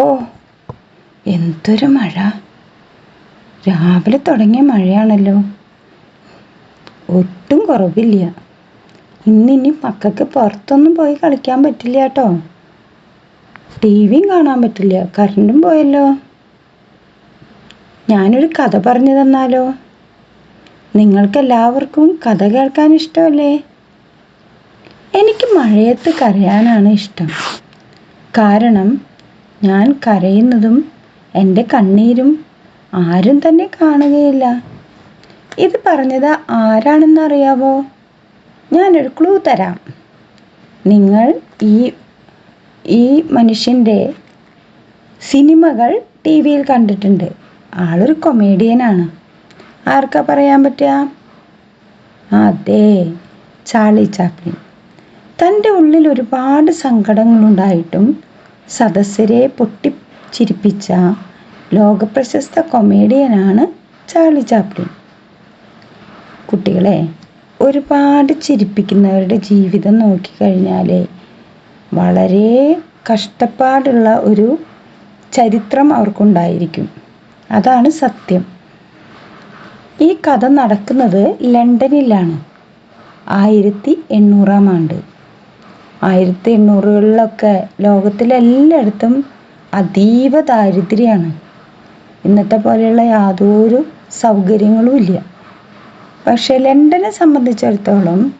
ഓ എന്തൊരു മഴ. രാവിലെ തുടങ്ങിയ മഴയാണല്ലോ. ഒട്ടും കുറവില്ല. ഇന്നിനി മക്കൾക്ക് പുറത്തൊന്നും പോയി കളിക്കാൻ പറ്റില്ല കേട്ടോ. ടി വിയും കാണാൻ പറ്റില്ല. കറണ്ടും പോയല്ലോ. ഞാനൊരു കഥ പറഞ്ഞു തന്നാലോ? നിങ്ങൾക്കെല്ലാവർക്കും കഥ കേൾക്കാൻ ഇഷ്ടമല്ലേ? എനിക്ക് മഴയത്ത് കരയാനാണ് ഇഷ്ടം. കാരണം ഞാൻ കരയുന്നതും എന്റെ കണ്ണീരും ആരും തന്നെ കാണുകയില്ല. ഇത് പറഞ്ഞത് ആരാണെന്ന് അറിയാവോ ഞാനൊരു ക്ലൂ തരാം. നിങ്ങൾ ഈ ഈ മനുഷ്യന്റെ സിനിമകൾ ടി വിയിൽ കണ്ടിട്ടുണ്ട്. ആളൊരു കൊമേഡിയനാണ് ആർക്കാ പറയാൻ പറ്റുക? അതെ ചാളി ചാപ്ലിൻ. തന്റെ ഉള്ളിൽ ഒരുപാട് സങ്കടങ്ങളുണ്ടായിട്ടും സദസ്യരെ പൊട്ടിച്ചിരിപ്പിച്ച ലോകപ്രശസ്ത കൊമേഡിയനാണ് ചാർലി ചാപ്ലിൻ. കുട്ടികളെ ഒരുപാട് ചിരിപ്പിക്കുന്നവരുടെ ജീവിതം നോക്കിക്കഴിഞ്ഞാൽ വളരെ കഷ്ടപ്പാടുള്ള ഒരു ചരിത്രം അവർക്കുണ്ടായിരിക്കും. അതാണ് സത്യം. ഈ കഥ നടക്കുന്നത് ലണ്ടനിലാണ്. ആയിരത്തി എണ്ണൂറാം ആണ്ട്. ആയിരത്തി എണ്ണൂറുകളിലൊക്കെ ലോകത്തിലെല്ലായിടത്തും അതീവ ദാരിദ്ര്യമാണ്. ഇന്നത്തെ പോലെയുള്ള യാതൊരു സൗകര്യങ്ങളും ഇല്ല. പക്ഷെ ലണ്ടനെ സംബന്ധിച്ചിടത്തോളം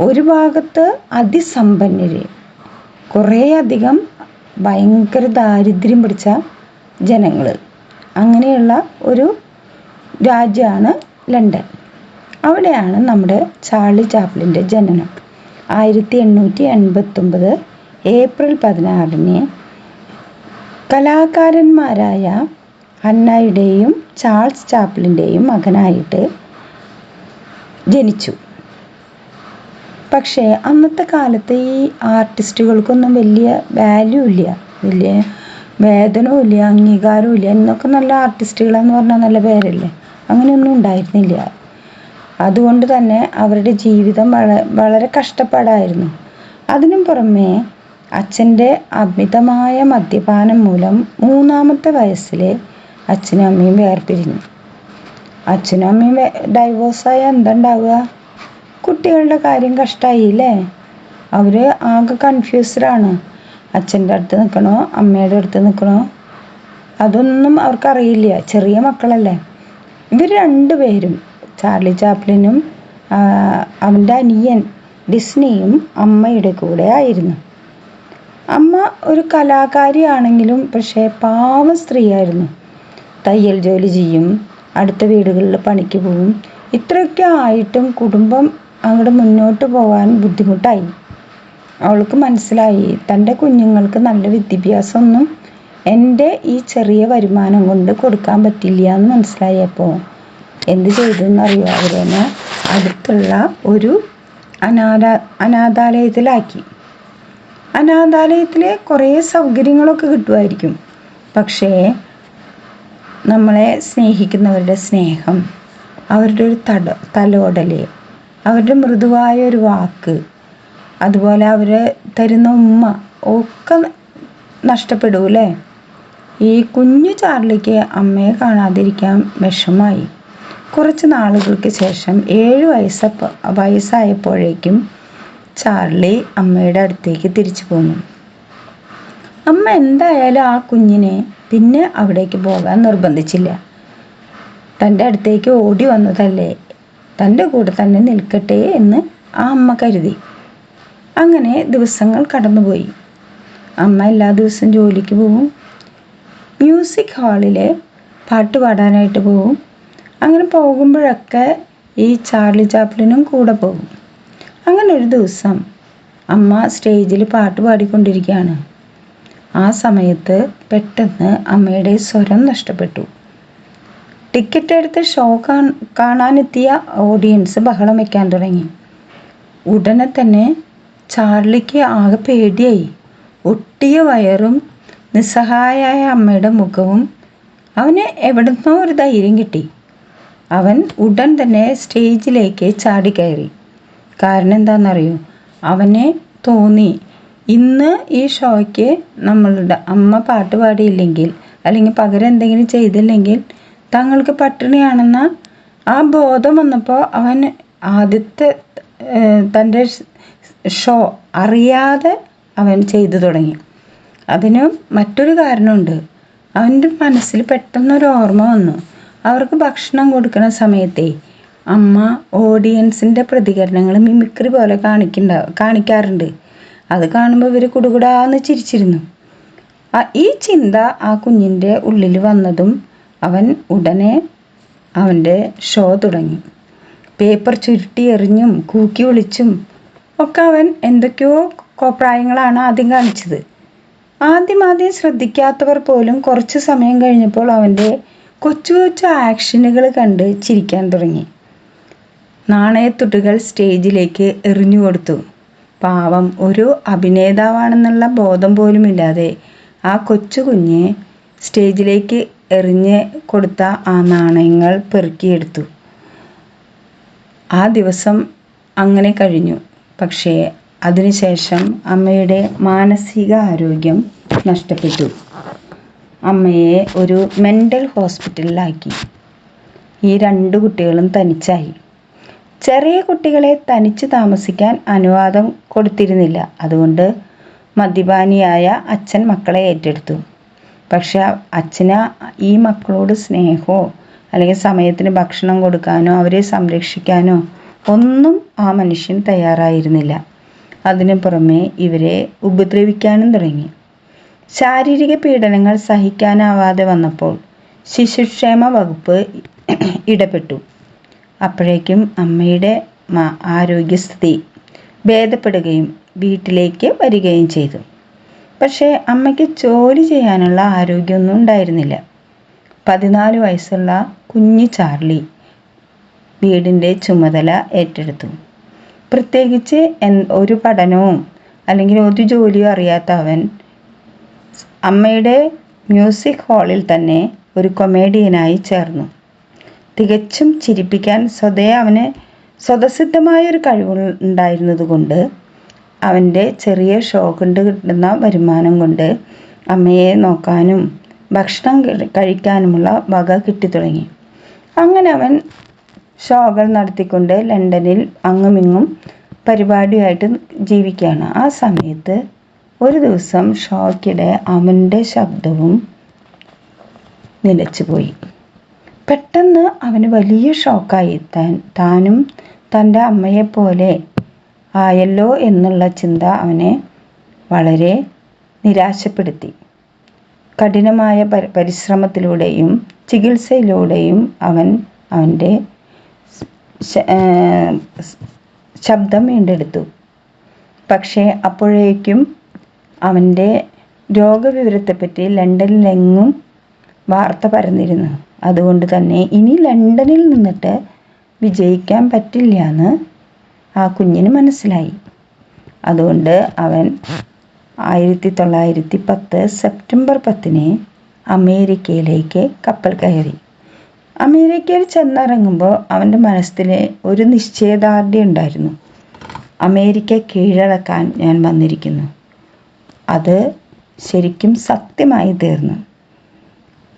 ഒരു ഭാഗത്ത് അതിസമ്പന്നര് കുറേയധികം ഭയങ്കര ദാരിദ്ര്യം പിടിച്ച ജനങ്ങൾ അങ്ങനെയുള്ള ഒരു രാജ്യമാണ് ലണ്ടൻ. അവിടെയാണ് നമ്മുടെ ചാർലി ചാപ്ലിന്റെ ജനനം. ആയിരത്തി എണ്ണൂറ്റി എൺപത്തൊമ്പത് ഏപ്രിൽ പതിനാറിന് കലാകാരന്മാരായ അന്നയുടെയും ചാൾസ് ചാപ്ലിന്റെയും മകനായിട്ട് ജനിച്ചു. പക്ഷേ അന്നത്തെ കാലത്ത് ഈ ആർട്ടിസ്റ്റുകൾക്കൊന്നും വലിയ വാല്യൂ ഇല്ല. വലിയ വേതനവും ഇല്ല അംഗീകാരവും ഇല്ല. എന്നൊക്കെ നല്ല ആർട്ടിസ്റ്റുകളെന്ന് പറഞ്ഞാൽ നല്ല പേരല്ലേ? അങ്ങനെയൊന്നും ഉണ്ടായിരുന്നില്ല. അതുകൊണ്ട് തന്നെ അവരുടെ ജീവിതം വള വളരെ കഷ്ടപ്പാടായിരുന്നു. അതിനും പുറമെ അച്ഛന്റെ അമിതമായ മദ്യപാനം മൂലം മൂന്നാമത്തെ വയസ്സിലെ അച്ഛനും അമ്മയും വേർപിരിഞ്ഞു. അച്ഛനും അമ്മയും ഡൈവോഴ്സായ എന്തുണ്ടാവുക? കുട്ടികളുടെ കാര്യം കഷ്ടമായില്ലേ അവർ ആകെ കൺഫ്യൂസ്ഡാണ് അച്ഛന്റെ അടുത്ത് നിൽക്കണോ? അമ്മയുടെ അടുത്ത് നിൽക്കണോ? അതൊന്നും അവർക്കറിയില്ല. ചെറിയ മക്കളല്ലേ? ഇവർ രണ്ടുപേരും ചാർലി ചാപ്ലിനും അവന്റെ അനിയൻ ഡിസ്നിയും അമ്മയുടെ കൂടെ ആയിരുന്നു. അമ്മ ഒരു കലാകാരിയാണെങ്കിലും പക്ഷേ പാവ സ്ത്രീയായിരുന്നു. തയ്യൽ ജോലി ചെയ്യും അടുത്ത വീടുകളിൽ പണിക്ക് പോവും. ഇത്രയൊക്കെ ആയിട്ടും കുടുംബം അങ്ങോട്ട് മുന്നോട്ട് പോകാൻ ബുദ്ധിമുട്ടായി. അവൾക്ക് മനസ്സിലായി തന്റെ കുഞ്ഞുങ്ങൾക്ക് നല്ല വിദ്യാഭ്യാസമൊന്നും എന്റെ ഈ ചെറിയ വരുമാനം കൊണ്ട് കൊടുക്കാൻ പറ്റില്ല എന്ന് മനസ്സിലായപ്പോൾ എന്ത് ചെയ്തു എന്നറിയോ അവരെന്നെ അടുത്തുള്ള ഒരു അനാഥ അനാഥാലയത്തിലാക്കി. അനാഥാലയത്തിലെ കുറേ സൗകര്യങ്ങളൊക്കെ കിട്ടുമായിരിക്കും. പക്ഷേ നമ്മളെ സ്നേഹിക്കുന്നവരുടെ സ്നേഹം അവരുടെ ഒരു തട തലോടൽ അവരുടെ മൃദുവായ ഒരു വാക്ക് അതുപോലെ അവർ തരുന്ന ഉമ്മ ഒക്കെ നഷ്ടപ്പെടൂലേ ഈ കുഞ്ഞു ചാർലിക്ക് അമ്മയെ കാണാതിരിക്കാൻ വിഷമായി. കുറച്ച് നാളുകൾക്ക് ശേഷം ഏഴ് വയസ്സപ്പ വയസ്സായപ്പോഴേക്കും ചാർലി അമ്മയുടെ അടുത്തേക്ക് തിരിച്ചു പോന്നു. അമ്മ എന്തായാലും ആ കുഞ്ഞിനെ പിന്നെ അവിടേക്ക് പോകാൻ നിർബന്ധിച്ചില്ല. തന്റെ അടുത്തേക്ക് ഓടി വന്നതല്ലേ തന്റെ കൂടെ തന്നെ നിൽക്കട്ടെ എന്ന് ആ അമ്മ കരുതി. അങ്ങനെ ദിവസങ്ങൾ കടന്നുപോയി. അമ്മ എല്ലാ ദിവസവും ജോലിക്ക് പോവും. മ്യൂസിക് ഹാളിലെ പാട്ട് പാടാനായിട്ട് പോവും. അങ്ങനെ പോകുമ്പോഴൊക്കെ ഈ ചാർലി ചാപ്ലിനും കൂടെ പോകും. അങ്ങനെ ഒരു ദിവസം അമ്മ സ്റ്റേജിൽ പാട്ട് പാടിക്കൊണ്ടിരിക്കുകയാണ്. ആ സമയത്ത് പെട്ടെന്ന് അമ്മയുടെ സ്വരം നഷ്ടപ്പെട്ടു. ടിക്കറ്റ് എടുത്ത് ഷോ കാണാനെത്തിയ ഓഡിയൻസ് ബഹളം വയ്ക്കാൻ തുടങ്ങി. ഉടനെ തന്നെ ചാർലിക്ക് ആകെ പേടിയായി. ഒട്ടിയ വയറും നിസ്സഹായായ അമ്മയുടെ മുഖവും അവന് എവിടുന്നോ ഒരു ധൈര്യം കിട്ടി. അവൻ ഉടൻ തന്നെ സ്റ്റേജിലേക്ക് ചാടിക്കയറി കാരണം എന്താണെന്നറിയോ? അവനെ തോന്നി ഇന്ന് ഈ ഷോയ്ക്ക് നമ്മളുടെ അമ്മ പാട്ട് പാടിയില്ലെങ്കിൽ അല്ലെങ്കിൽ പകരം എന്തെങ്കിലും ചെയ്തില്ലെങ്കിൽ തങ്ങൾക്ക് പട്ടിണിയാണെന്ന ആ ബോധം വന്നപ്പോൾ അവൻ ആദ്യത്തെ തന്റെ ഷോ അറിയാതെ അവൻ ചെയ്തു തുടങ്ങി. അതിന് മറ്റൊരു കാരണമുണ്ട്. അവന്റെ മനസ്സിൽ പെട്ടെന്നൊരു ഓർമ്മ വന്നു. അവർക്ക് ഭക്ഷണം കൊടുക്കുന്ന സമയത്തെ അമ്മ ഓഡിയൻസിന്റെ പ്രതികരണങ്ങൾ മിമിക്രി പോലെ കാണിക്കണ്ട കാണിക്കാറുണ്ട്. അത് കാണുമ്പോൾ ഇവർ കുടുകുടാന്ന് ചിരിച്ചിരുന്നു. ആ ഈ ചിന്ത ആ കുഞ്ഞിന്റെ ഉള്ളിൽ വന്നതും അവൻ ഉടനെ അവന്റെ ഷോ തുടങ്ങി. പേപ്പർ ചുരുട്ടി എറിഞ്ഞും കൂക്കി വിളിച്ചും ഒക്കെ അവൻ എന്തൊക്കെയോ കോപ്രായങ്ങളാണ് ആദ്യം കാണിച്ചത്. ആദ്യം ആദ്യം ശ്രദ്ധിക്കാത്തവർ പോലും കുറച്ച് സമയം കഴിഞ്ഞപ്പോൾ അവന്റെ കൊച്ചു കൊച്ചു ആക്ഷനുകൾ കണ്ട് ചിരിക്കാൻ തുടങ്ങി. നാണയത്തുട്ടുകൾ സ്റ്റേജിലേക്ക് എറിഞ്ഞു കൊടുത്തു. പാവം ഒരു അഭിനേതാവാണെന്നുള്ള ബോധം പോലുമില്ലാതെ ആ കൊച്ചു കുഞ്ഞ് സ്റ്റേജിലേക്ക് എറിഞ്ഞ് കൊടുത്ത ആ നാണയങ്ങൾ പെറുക്കിയെടുത്തു. ആ ദിവസം അങ്ങനെ കഴിഞ്ഞു. പക്ഷേ അതിനുശേഷം അമ്മയുടെ മാനസിക ആരോഗ്യം നഷ്ടപ്പെട്ടു. അമ്മയെ ഒരു മെന്റൽ ഹോസ്പിറ്റലിലാക്കി ഈ രണ്ട് കുട്ടികളും തനിച്ചായി. ചെറിയ കുട്ടികളെ തനിച്ച് താമസിക്കാൻ അനുവാദം കൊടുത്തിരുന്നില്ല. അതുകൊണ്ട് മദ്യപാനിയായ അച്ഛൻ മക്കളെ ഏറ്റെടുത്തു. പക്ഷെ അച്ഛന് ഈ മക്കളോട് സ്നേഹമോ അല്ലെങ്കിൽ സമയത്തിന് ഭക്ഷണം കൊടുക്കാനോ അവരെ സംരക്ഷിക്കാനോ ഒന്നും ആ മനുഷ്യൻ തയ്യാറായിരുന്നില്ല. അതിനു പുറമെ ഇവരെ ഉപദ്രവിക്കാനും തുടങ്ങി. ശാരീരിക പീഡനങ്ങൾ സഹിക്കാനാവാതെ വന്നപ്പോൾ ശിശുക്ഷേമ വകുപ്പ് ഇടപെട്ടു. അപ്പോഴേക്കും അമ്മയുടെ ആരോഗ്യസ്ഥിതി ഭേദപ്പെടുകയും വീട്ടിലേക്ക് വരികയും ചെയ്തു. പക്ഷേ അമ്മയ്ക്ക് ജോലി ചെയ്യാനുള്ള ആരോഗ്യമൊന്നും ഉണ്ടായിരുന്നില്ല. പതിനാല് വയസ്സുള്ള കുഞ്ഞു ചാർലി വീടിന്റെ ചുമതല ഏറ്റെടുത്തു. പ്രത്യേകിച്ച് ഒരു പഠനവും അല്ലെങ്കിൽ ഒരു ജോലിയും അറിയാത്ത അവൻ അമ്മയുടെ മ്യൂസിക് ഹാളിൽ തന്നെ ഒരു കൊമേഡിയനായി ചേർന്നു. തികച്ചും ചിരിപ്പിക്കാൻ സ്വതേ അവന് സ്വതസിദ്ധമായ ഒരു കഴിവ് കൊണ്ട് അവന്റെ ചെറിയ ഷോ കൊണ്ട് കിട്ടുന്ന വരുമാനം കൊണ്ട് അമ്മയെ നോക്കാനും ഭക്ഷണം കഴിക്കാനുമുള്ള വക കിട്ടിത്തുടങ്ങി. അങ്ങനെ അവൻ ഷോകൾ നടത്തിക്കൊണ്ട് ലണ്ടനിൽ അങ്ങുമിങ്ങും പരിപാടിയായിട്ട് ജീവിക്കുകയാണ്. ആ സമയത്ത് ഒരു ദിവസം ഷോക്കിടെ അവന്റെ ശബ്ദവും നിലച്ചുപോയി. പെട്ടെന്ന് അവന് വലിയ ഷോക്കായി. താൻ താനും തന്റെ അമ്മയെപ്പോലെ ആയല്ലോ എന്നുള്ള ചിന്ത അവനെ വളരെ നിരാശപ്പെടുത്തി. കഠിനമായ പരിശ്രമത്തിലൂടെയും ചികിത്സയിലൂടെയും അവൻ അവന്റെ ശബ്ദം വീണ്ടെടുത്തു. പക്ഷേ അപ്പോഴേക്കും അവന്റെ രോഗവിവരത്തെപ്പറ്റി ലണ്ടനിലെങ്ങും വാർത്ത പരന്നിരുന്നു. അതുകൊണ്ട് തന്നെ ഇനി ലണ്ടനിൽ നിന്നിട്ട് വിജയിക്കാൻ പറ്റില്ല എന്ന് ആ കുഞ്ഞിന് മനസ്സിലായി. അതുകൊണ്ട് അവൻ ആയിരത്തി തൊള്ളായിരത്തി പത്ത് സെപ്റ്റംബർ പത്തിന് അമേരിക്കയിലേക്ക് കപ്പൽ കയറി. അമേരിക്കയിൽ ചെന്നിറങ്ങുമ്പോൾ അവന്റെ മനസ്സിൽ ഒരു നിശ്ചയദാർഢ്യം ഉണ്ടായിരുന്നു. അമേരിക്ക കീഴടക്കാൻ ഞാൻ വന്നിരിക്കുന്നു. അത് ശരിക്കും സത്യമായി തീർന്നു.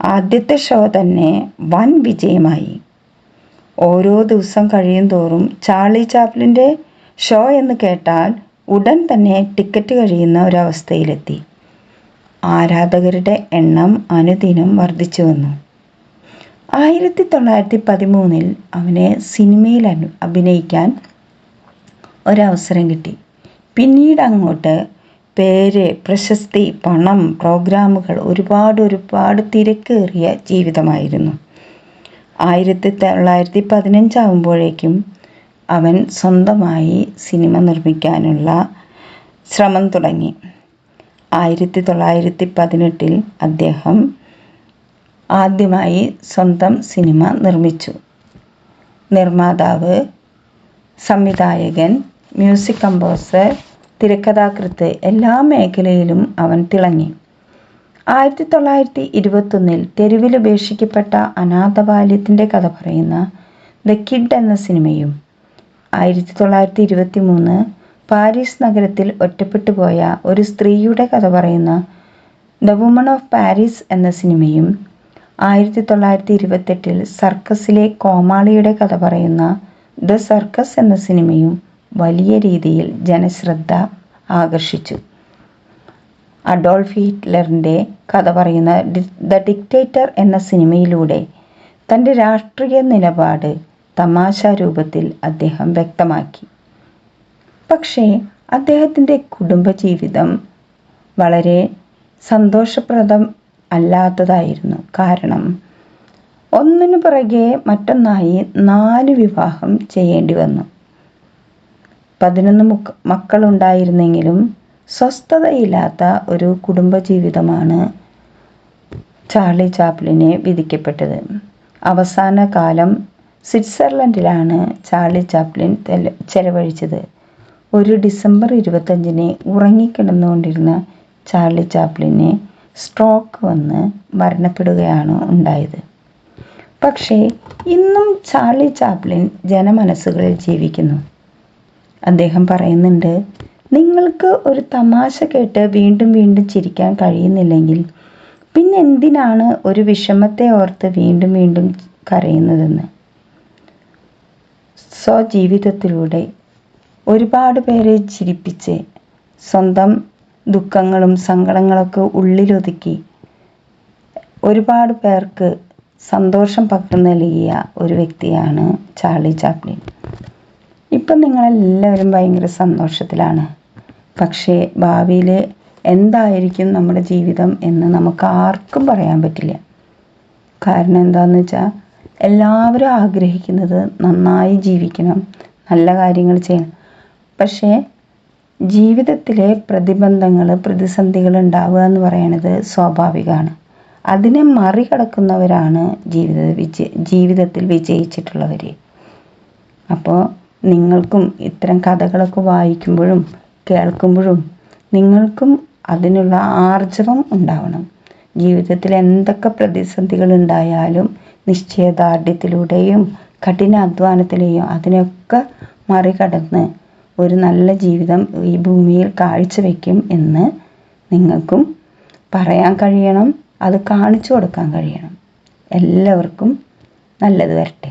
ആദ്യത്തെ ഷോ തന്നെ വൻ വിജയമായി. ഓരോ ദിവസം കഴിയും തോറും ചാർലി ചാപ്ലിന്റെ ഷോ എന്ന് കേട്ടാൽ ഉടൻ തന്നെ ടിക്കറ്റ് കഴിയുന്ന ഒരവസ്ഥയിലെത്തി. ആരാധകരുടെ എണ്ണം അനുദിനം വർദ്ധിച്ചു വന്നു. ആയിരത്തി തൊള്ളായിരത്തി പതിമൂന്നിൽ അവനെ സിനിമയിൽ അഭിനയിക്കാൻ ഒരവസരം കിട്ടി. പിന്നീട് അങ്ങോട്ട് പേര് പ്രശസ്തി പണം പ്രോഗ്രാമുകൾ ഒരുപാട് ഒരുപാട് തിരക്കേറിയ ജീവിതമായിരുന്നു. ആയിരത്തി തൊള്ളായിരത്തി പതിനഞ്ചാവുമ്പോഴേക്കും അവൻ സ്വന്തമായി സിനിമ നിർമ്മിക്കാനുള്ള ശ്രമം തുടങ്ങി. ആയിരത്തി തൊള്ളായിരത്തി പതിനെട്ടിൽ അദ്ദേഹം ആദ്യമായി സ്വന്തം സിനിമ നിർമ്മിച്ചു. നിർമ്മാതാവ് സംവിധായകൻ മ്യൂസിക് കമ്പോസർ തിരക്കഥാകൃത്ത് എല്ലാ മേഖലയിലും അവൻ തിളങ്ങി. ആയിരത്തി തൊള്ളായിരത്തി ഇരുപത്തൊന്നിൽ തെരുവിൽ ഉപേക്ഷിക്കപ്പെട്ട അനാഥബാല്യത്തിന്റെ കഥ പറയുന്ന ദ കിഡ് എന്ന സിനിമയും ആയിരത്തി തൊള്ളായിരത്തി ഇരുപത്തി മൂന്ന് പാരീസ് നഗരത്തിൽ ഒറ്റപ്പെട്ടു പോയ ഒരു സ്ത്രീയുടെ കഥ പറയുന്ന ദ വുമൺ ഓഫ് പാരീസ് എന്ന സിനിമയും ആയിരത്തി തൊള്ളായിരത്തി ഇരുപത്തെട്ടിൽ സർക്കസിലെ കോമാളിയുടെ കഥ പറയുന്ന ദ സർക്കസ് എന്ന സിനിമയും വലിയ രീതിയിൽ ജനശ്രദ്ധ ആകർഷിച്ചു. അഡോൾഫ് ഹിറ്റ്ലറിന്റെ കഥ പറയുന്ന ദ ഡിക്റ്റേറ്റർ എന്ന സിനിമയിലൂടെ തന്റെ രാഷ്ട്രീയ നിലപാട് തമാശ രൂപത്തിൽ അദ്ദേഹം വ്യക്തമാക്കി. പക്ഷേ അദ്ദേഹത്തിന്റെ കുടുംബജീവിതം വളരെ സന്തോഷപ്രദം അല്ലാത്തതായിരുന്നു. കാരണം ഒന്നിനു പുറകെ മറ്റൊന്നായി നാല് വിവാഹം ചെയ്യേണ്ടി വന്നു. പതിനൊന്ന് മുക്ക മക്കളുണ്ടായിരുന്നെങ്കിലും സ്വസ്ഥതയില്ലാത്ത ഒരു കുടുംബജീവിതമാണ് ചാർലി ചാപ്ലിനെ വിധിക്കപ്പെട്ടത്. അവസാന കാലം സ്വിറ്റ്സർലൻഡിലാണ് ചാർലി ചാപ്ലിൻ ചെലവഴിച്ചത്. ഒരു ഡിസംബർ ഇരുപത്തഞ്ചിന് ഉറങ്ങിക്കിടന്നുകൊണ്ടിരുന്ന ചാർലി ചാപ്ലിനെ സ്ട്രോക്ക് വന്ന് മരണപ്പെടുകയാണ് ഉണ്ടായത്. പക്ഷേ ഇന്നും ചാർലി ചാപ്ലിൻ ജനമനസ്സുകളിൽ ജീവിക്കുന്നു. അദ്ദേഹം പറയുന്നുണ്ട് നിങ്ങൾക്ക് ഒരു തമാശ കേട്ട് വീണ്ടും വീണ്ടും ചിരിക്കാൻ കഴിയുന്നില്ലെങ്കിൽ പിന്നെ എന്തിനാണ് ഒരു വിഷമത്തെ ഓർത്ത് വീണ്ടും വീണ്ടും കരയുന്നതെന്ന്? സ്വജീവിതത്തിലൂടെ ഒരുപാട് പേരെ ചിരിപ്പിച്ച് സ്വന്തം ദുഃഖങ്ങളും സങ്കടങ്ങളൊക്കെ ഉള്ളിലൊതുക്കി ഒരുപാട് പേർക്ക് സന്തോഷം പകർന്നു നൽകിയ ഒരു വ്യക്തിയാണ് ചാർലി ചാപ്ലിൻ. ഇപ്പം നിങ്ങളെല്ലാവരും ഭയങ്കര സന്തോഷത്തിലാണ്. പക്ഷേ ഭാവിയിൽ എന്തായിരിക്കും നമ്മുടെ ജീവിതം എന്ന് നമുക്ക് ആർക്കും പറയാൻ പറ്റില്ല. കാരണം എന്താണെന്ന് വെച്ചാൽ എല്ലാവരും ആഗ്രഹിക്കുന്നത് നന്നായി ജീവിക്കണം നല്ല കാര്യങ്ങൾ ചെയ്യണം. പക്ഷേ ജീവിതത്തിലെ പ്രതിബന്ധങ്ങൾ പ്രതിസന്ധികൾ ഉണ്ടാവുക എന്ന് പറയുന്നത് സ്വാഭാവികമാണ്. അതിനെ മറികടക്കുന്നവരാണ് ജീവിത വിജയ ജീവിതത്തിൽ വിജയിച്ചിട്ടുള്ളവർ അപ്പോൾ നിങ്ങൾക്കും ഇത്തരം കഥകളൊക്കെ വായിക്കുമ്പോഴും കേൾക്കുമ്പോഴും നിങ്ങൾക്കും അതിനുള്ള ആർജവം ഉണ്ടാവണം. ജീവിതത്തിൽ എന്തൊക്കെ പ്രതിസന്ധികൾ ഉണ്ടായാലും നിശ്ചയദാർഢ്യത്തിലൂടെയും കഠിനാധ്വാനത്തിലെയും അതിനൊക്കെ മറികടന്ന് ഒരു നല്ല ജീവിതം ഈ ഭൂമിയിൽ കാഴ്ചവെക്കും എന്ന് നിങ്ങൾക്കും പറയാൻ കഴിയണം. അത് കാണിച്ചു കൊടുക്കാൻ കഴിയണം. എല്ലാവർക്കും നല്ലത് വരട്ടെ.